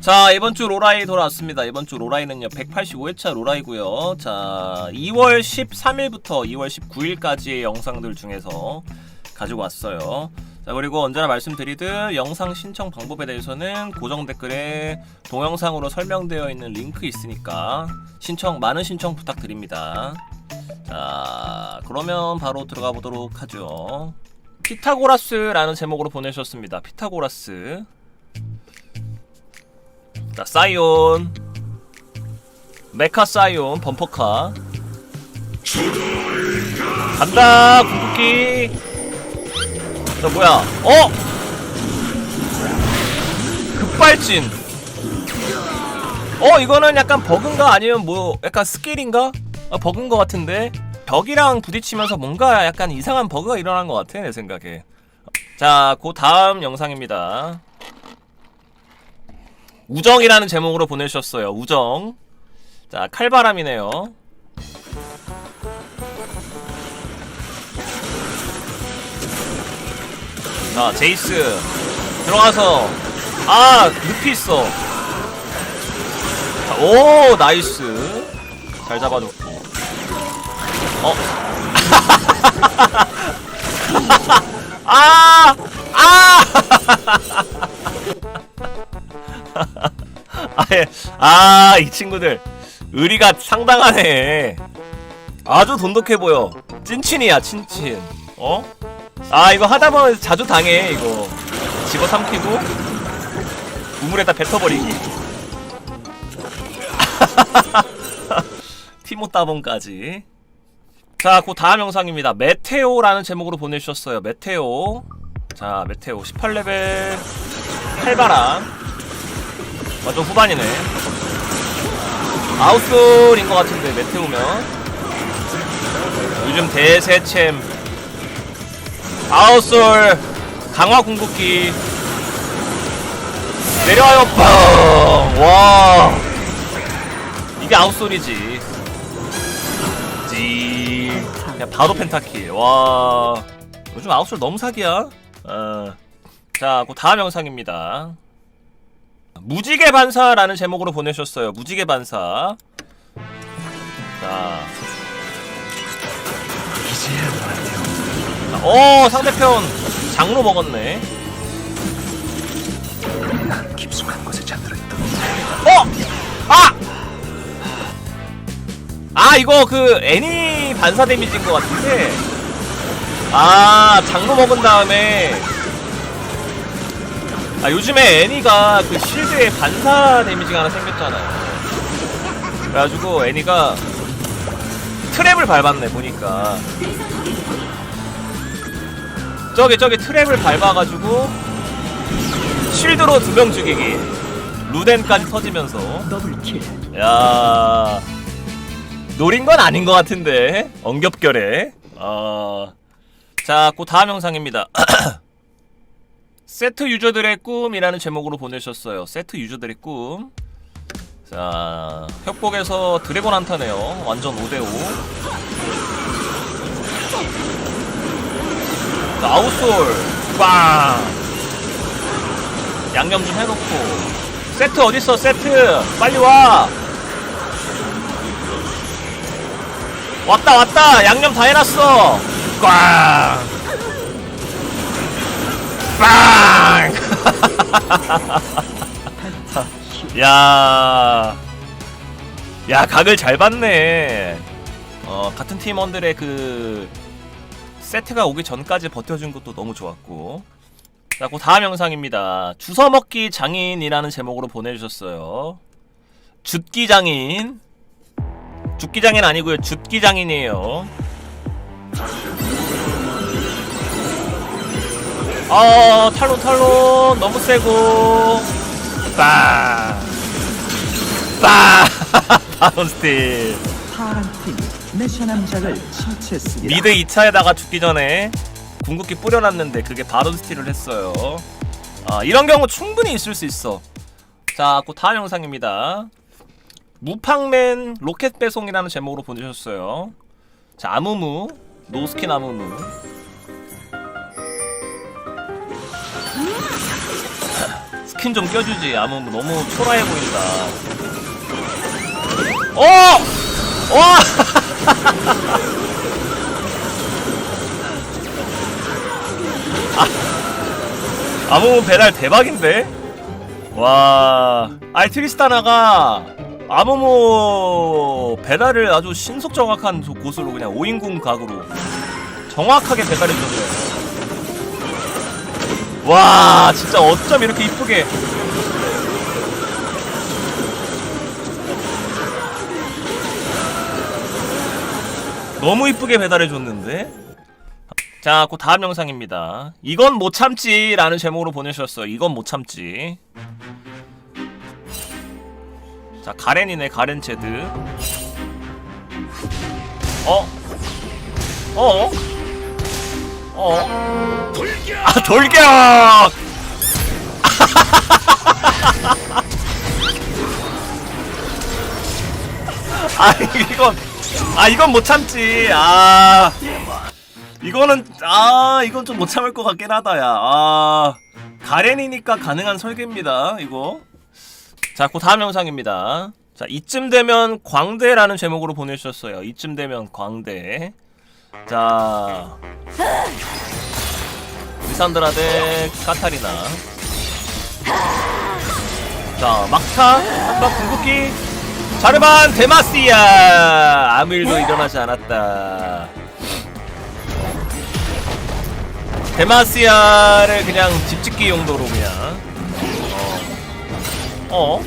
자 이번 주 로라이 돌아왔습니다. 이번 주 로라이는요 185회차 로라이고요. 자 2월 13일부터 2월 19일까지의 영상들 중에서 가지고 왔어요. 자 그리고 언제나 말씀드리듯 영상 신청 방법에 대해서는 고정 댓글에 동영상으로 설명되어 있는 링크 있으니까 신청 많은 신청 부탁드립니다. 자 그러면 바로 들어가 보도록 하죠. 피타고라스라는 제목으로 보내주셨습니다. 피타고라스. 자, 사이온. 메카 사이온, 범퍼카. 간다, 궁극기. 자, 뭐야. 어! 급발진. 어, 이거는 약간 버그인가? 아니면 뭐, 약간 스킬인가? 아, 버그인 것 같은데? 벽이랑 부딪히면서 뭔가 약간 이상한 버그가 일어난 것 같아, 내 생각에. 자, 그 다음 영상입니다. 우정이라는 제목으로 보내주셨어요. 우정. 자, 칼바람이네요. 자, 제이스. 들어가서. 아, 늪이 있어. 자, 오, 나이스. 잘 잡아줬고. 어? 아! 아! 아예 아 이 친구들 의리가 상당하네 아주 돈독해 보여 찐친이야 찐친 어? 아 이거 하다 보면 자주 당해 이거 집어 삼키고 우물에다 뱉어 버리기 티모 따봉까지 자, 그 다음 영상입니다. 메테오라는 제목으로 보내주셨어요. 메테오. 자, 메테오 18레벨 칼바람. 완전 후반이네. 아웃솔인 것 같은데, 메테오면. 요즘 대세챔. 아웃솔. 강화 궁극기. 내려와요, 뻥! 와. 이게 아웃솔이지. 지. 그냥 바로 펜타킬. 와. 요즘 아웃솔 너무 사기야. 어. 자, 그 다음 영상입니다. 무지개 반사라는 제목으로 보내셨어요. 무지개 반사. 자. 자, 어, 상대편 장로 먹었네. 깊숙한 곳에 잠들어 있던 어! 아! 아 이거 그 애니 반사 데미지인 것 같은데. 아 장로 먹은 다음에. 아 요즘에 애니가 그 실드에 반사 데미지가 하나 생겼잖아요. 그래가지고 애니가 트랩을 밟았네 보니까. 저기 저기 트랩을 밟아가지고 실드로 두 명 죽이기. 루덴까지 터지면서. 더블킬. 야 노린 건 아닌 것 같은데 엉겹결에 어... 자, 그 다음 영상입니다. 세트 유저들의 꿈이라는 제목으로 보내셨어요. 세트 유저들의 꿈. 자, 협곡에서 드래곤 한타네요. 완전 5대5. 자, 아웃솔. 빵! 양념 좀 해놓고. 세트 어딨어, 세트! 빨리 와! 왔다 왔다 양념 다 해놨어 꽝 빵! 야, 야 각을 잘 봤네. 어 같은 팀원들의 그 세트가 오기 전까지 버텨준 것도 너무 좋았고. 자, 그 다음 영상입니다. 주워 먹기 장인이라는 제목으로 보내주셨어요. 죽기 장인. 죽기 장인 아니고요. 죽기 장인이에요. 아, 탈론 탈론 너무 세고. 빵. 빵. 바론 스틸. 파란 팀이 내셔 남작을 처치했습니다. 미드 2차에다가 죽기 전에 궁극기 뿌려놨는데 그게 바론 스틸을 했어요. 아, 이런 경우 충분히 있을 수 있어. 자, 그 다음 영상입니다. 무팡맨 로켓 배송이라는 제목으로 보내셨어요. 자, 아무무. 노스킨 아무무. 스킨 좀 껴주지. 아무 너무 초라해 보인다. 어! 와! 아, 아무 배달 대박인데? 와, 아이 트리스타나가 아무모 배달을 아주 신속 정확한 조- 곳으로 그냥 5인궁 각으로 정확하게 배달해줬어요. 와, 진짜 어쩜 이렇게 이쁘게. 너무 이쁘게 배달해줬는데? 자, 그 다음 영상입니다. 이건 못 참지라는 제목으로 보내주셨어요. 이건 못 참지. 자, 가렌이네, 가렌 제드. 어? 어? 어? 아, 돌격! 아, 이건, 아, 이건 못 참지. 아. 이거는, 아, 이건 좀 못 참을 것 같긴 하다, 야. 아. 가렌이니까 가능한 설계입니다, 이거. 자, 그 다음 영상입니다. 자, 이쯤 되면 광대라는 제목으로 보내주셨어요. 이쯤 되면 광대. 자. 리산드라 대 카타리나. 자, 막타, 한방 궁극기. 자르반 데마시아! 아무 일도 일어나지 않았다. 데마시아를 그냥 집짓기 용도로 그냥. 어. 어?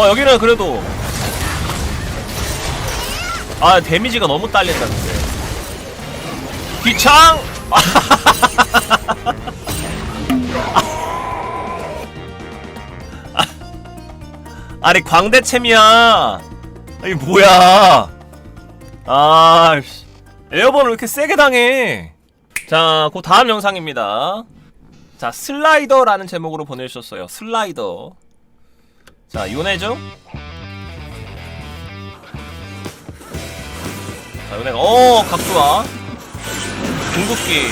어, 여기는 그래도. 아, 데미지가 너무 딸린다, 근데. 귀창! 아니 광대챔이야 아니 뭐야 아 씨. 에어본을 왜 이렇게 세게 당해 자그 다음 영상입니다 자 슬라이더라는 제목으로 보내주셨어요. 슬라이더. 자 요네죠 자 요네가 어각 좋아 궁극기.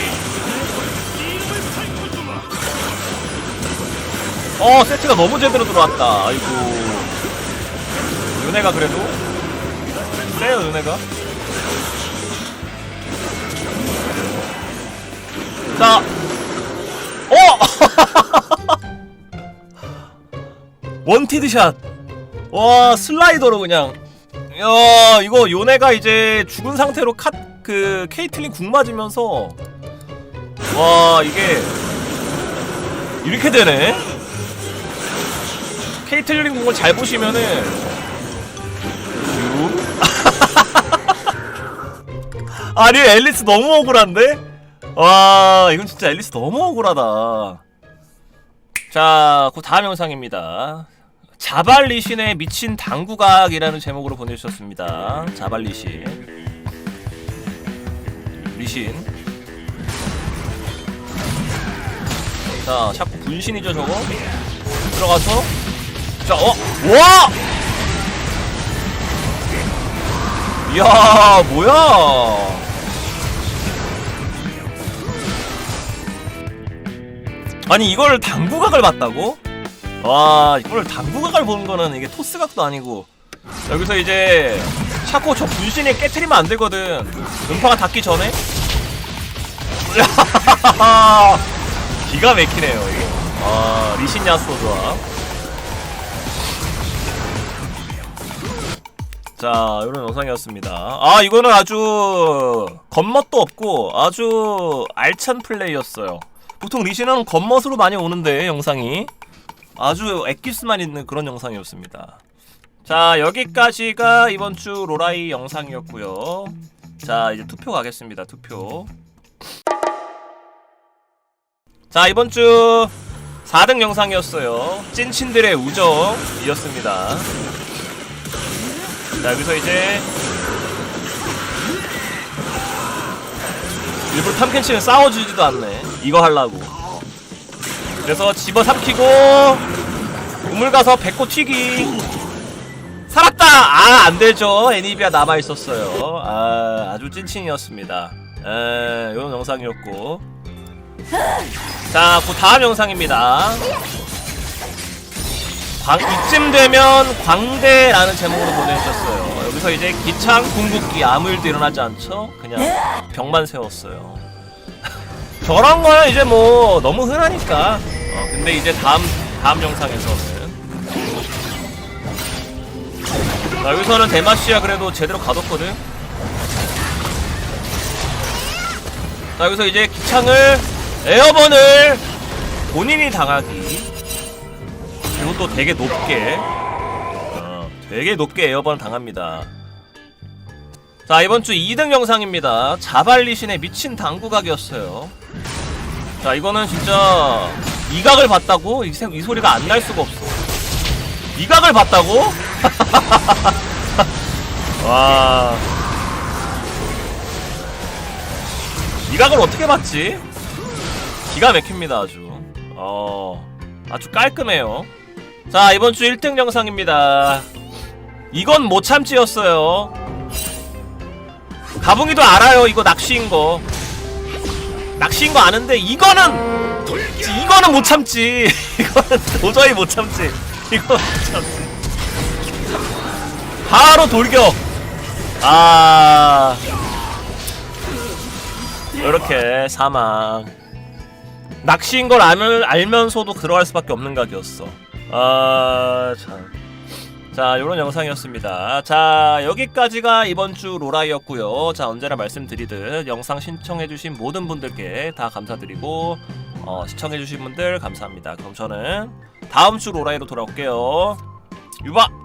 어 세트가 너무 제대로 들어왔다. 아이고. 요네가 그래도. 세요 요네가. 자 어! 원티드샷. 와 슬라이더로 그냥. 야 이거 요네가 이제 죽은 상태로 컷그 케이틀린 궁 맞으면서. 와 이게 이렇게 되네? 케이틀린 궁을 잘 보시면은. 아니 앨리스 너무 억울한데? 와 이건 진짜 앨리스 너무 억울하다 자, 그 다음 영상입니다. 자발리신의 미친 당구각이라는 제목으로 보내주셨습니다. 자발리신. 리신. 자, 자꾸 분신이죠, 저거? 들어가서. 자, 어? 와! 이야, 뭐야! 아니 이걸 당구각을 봤다고? 와 이걸 당구각을 보는 거는 이게 토스각도 아니고. 여기서 이제 샤코 저 분신에 깨트리면 안 되거든. 음파가 닿기 전에? 기가 막히네요 이거 아 리신 야스도 좋아. 자 이런 영상이었습니다. 아 이거는 아주 겉멋도 없고 아주 알찬 플레이였어요 보통 리신은 겉멋으로 많이 오는데 영상이 아주 엑기스만 있는 그런 영상이었습니다. 자 여기까지가 이번 주 로라이 영상이었고요. 자 이제 투표 가겠습니다. 투표. 자 이번 주 4등 영상이었어요. 찐친들의 우정이었습니다. 자 여기서 이제 일부러 탐켄치는 싸워주지도 않네. 이거 하려고. 그래서 집어삼키고 우물 가서 배꼽 튀기. 살았다. 아 안되죠. 애니비아 남아 있었어요. 아 아주 찐친이었습니다. 에 이런 영상이었고. 자, 그 다음 영상입니다. 광, 이쯤 되면 광대라는 제목으로 보내주셨어요. 여기서 이제 기창 궁극기 아무 일도 일어나지 않죠? 그냥 벽만 세웠어요. 저런 거는 이제 뭐 너무 흔하니까. 어, 근데 이제 다음 다음 영상에서는 자, 여기서는 데마시아 그래도 제대로 가뒀거든. 자 여기서 이제 기창을 에어번을 본인이 당하기 그리고 또 되게 높게 어, 되게 높게 에어번 당합니다 자 이번 주 2등 영상입니다. 자발리신의 미친 당구각이었어요. 자 이거는 진짜 이각을 봤다고? 이, 생- 이 소리가 안 날 수가 없어. 이각을 봤다고? 와. 이각을 어떻게 봤지? 기가 막힙니다 아주. 어 아주 깔끔해요. 자 이번 주 1등 영상입니다. 이건 못 참지였어요 가붕이도 알아요. 이거 낚시인 거. 낚시인 거 아는데 이거는 이거는 못 참지. 이거는 도저히 못 참지. 이거 못 참지. 바로 돌격. 아. 이렇게 사망. 낚시인 걸 알, 알면서도 들어갈 수밖에 없는 각이었어. 아 참. 자 요런 영상이었습니다. 자 여기까지가 이번 주 로라이였고요. 자 언제나 말씀드리듯 영상 신청해주신 모든 분들께 다 감사드리고 어, 시청해주신 분들 감사합니다. 그럼 저는 다음 주 로라이로 돌아올게요. 유바